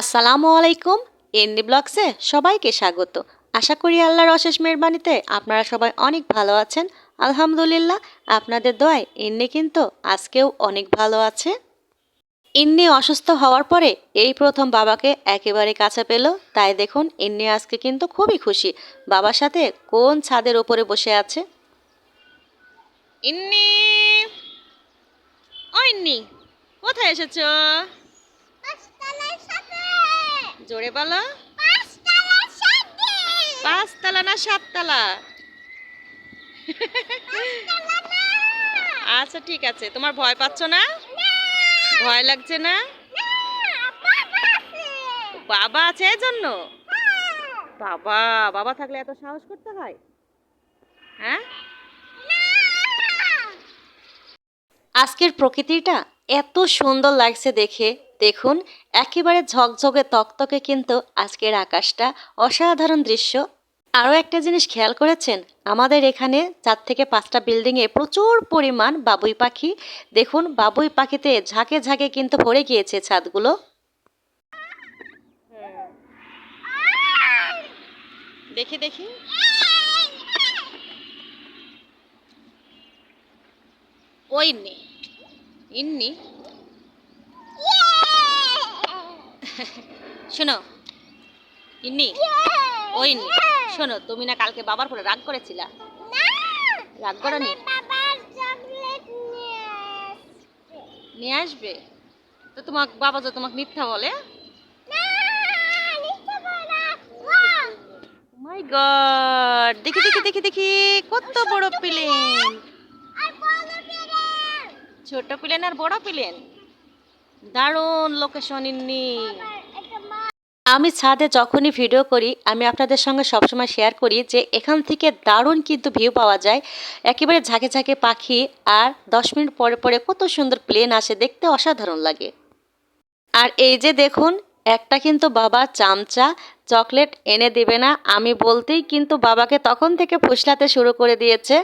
আসসালামু আলাইকুম। এনডি ব্লগসে সবাইকে স্বাগত। আশা করি আল্লাহর অশেষ মেহরবানিতে আপনারা সবাই অনেক ভালো আছেন। আলহামদুলিল্লাহ, আপনাদের দোয়ায় ইন্নি কিন্তু আজকেও অনেক ভালো আছে। ইন্নি অসুস্থ হওয়ার পরে এই প্রথম বাবাকে একেবারে কাছে পেল। তাই দেখুন ইন্নি আজকে কিন্তু খুবই খুশি। বাবার সাথে কোন ছাদের ওপরে বসে আছে? ইন্নি ও ইন্নি কোথায় এসেছ? জোরে বলো। পাঁচতলা না সাততলা? আচ্ছা ঠিক আছে। তোমার ভয় পাচ্ছ না? ভয় লাগছে না? বাবা আছে। এই জন্য? বাবা বাবা থাকলে এত সাহস করতে হয়? হ্যাঁ? আজকের প্রকৃতিটা এত সুন্দর লাগছে দেখে। দেখুন, একেবারে ঝকঝকে তকতকে কিন্তু আজকের আকাশটা অসাধারণ দৃশ্য। আরও একটা জিনিস খেয়াল করেছেন, আমাদের এখানে চার থেকে পাঁচটা বিল্ডিংয়ে প্রচুর পরিমাণ বাবুই পাখি। দেখুন, বাবুই পাখিতে ঝাঁকে ঝাঁকে কিন্তু ভরে গিয়েছে ছাদগুলো। দেখি দেখি। ওই নে, ইন্নি। শোনো ইন্নি ওই ইন্নি শোনো তুমি না কালকে বাবার পরে রাগ করেছিলা? রাগ করনি নিয়ে আসবে? তো তোমার বাবা তো তোমাকে মিথ্যা বলে? মাই গড দেখি দেখি দেখি দেখি কত বড় প্লেন ছোট প্লেন। আর বড় প্লেন। দারুণ লোকেশন ইন্নি আমি ছাদে যখনই ভিডিও করি, আমি আপনাদের সঙ্গে সবসময় শেয়ার করি যে এখান থেকে দারুণ কিন্তু ভিউ পাওয়া যায়। একেবারে ঝাঁকে ঝাঁকে পাখি আর দশ মিনিট পরে পরে কত সুন্দর প্লেন আসে, দেখতে অসাধারণ লাগে। আর এই যে দেখুন, একটা কিন্তু বাবা চামচা চকলেট এনে দেবে না। আমি বলতেই কিন্তু বাবাকে তখন থেকে ফুসলাতে শুরু করে দিয়েছে।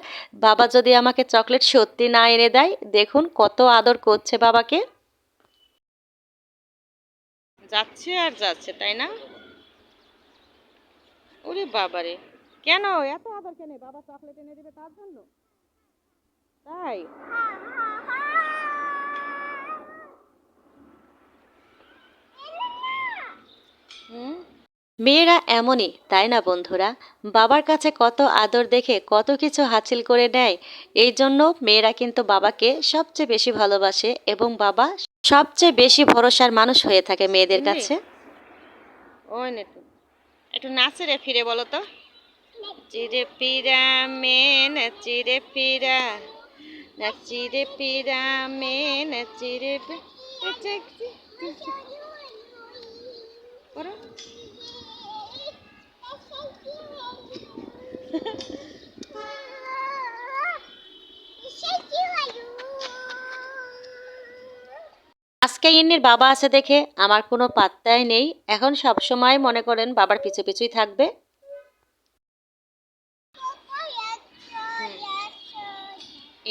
বাবা যদি আমাকে চকলেট সত্যি না এনে দেয়, দেখুন কত আদর করছে বাবাকে। যাচ্ছে আর যাচ্ছে, তাই না? ওরে বাবারে। কেন? এত আদর কেন? বাবা চকলেট এনে দেবে তার জন্য? তাই? হুম? মেয়েরা এমনই, তাই না বন্ধুরা? বাবার কাছে কত আদর দেখে কত কিছু হাসিল করে নেয়, এই জন্য মেয়েরা কিন্তু বাবাকে সবচেয়ে বেশি ভালোবাসে এবং বাবা সবচেয়ে বেশি ভরসার মানুষ হয়ে থাকে মেয়েদের কাছে। ওই নেটু একটু। নাচে রে ফিরে বলো তো। চিরে পিরা মে চিরে পিরা চিরে পিরা মে চিরে করো ইন্নির বাবা আছে দেখে আমার কোনো পাত্তাই নেই। এখন সব সময় মনে করেন বাবার পিছু পিছুই থাকবে।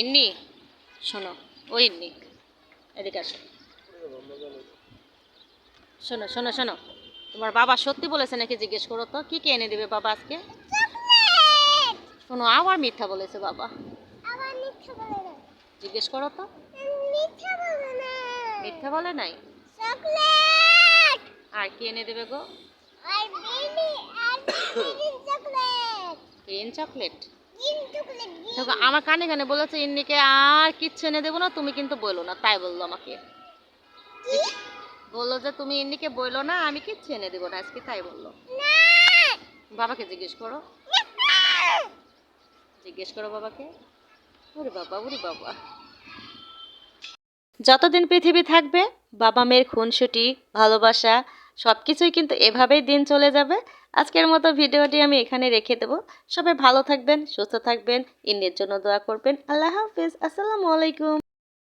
ইন্নি শোনো ও ইন্নি এদিকে আসো। শোনো শোনো শোনো তোমার বাবা সত্যি বলেছে নাকি জিজ্ঞেস করো তো কি কি এনে দেবে বাবা আজকে? শোনো আবার মিথ্যা বলেছে বাবা। জিজ্ঞেস করো তো। মিথ্যা বলে নাই? আর কি এনে দেবে গো? Green chocolate? দেখো আমার কানে কানে বলেছে ইন্নিকে আর কিচ্ছু এনে দেবো না তুমি কিন্তু বলো না। তাই বলল আমাকে। বলল যে তুমি ইন্নিকে বলল না আমি কিচ্ছু এনে দেবো না। আজকে তাই বলল। বাবাকে জিজ্ঞেস করো। জিজ্ঞেস করো বাবাকে। ওরে বাবা ওরে বাবা। যতদিন পৃথিবী থাকবে, বাবা মেয়ের খুনসুটি, ভালোবাসা সব কিছুই কিন্তু এভাবেই দিন চলে যাবে। আজকের মতো ভিডিওটি আমি এখানে রেখে দেবো। সবাই ভালো থাকবেন, সুস্থ থাকবেন, ইন্ডিয়ার জন্য দোয়া করবেন। আল্লাহ হাফিজ। আসসালামু আলাইকুম।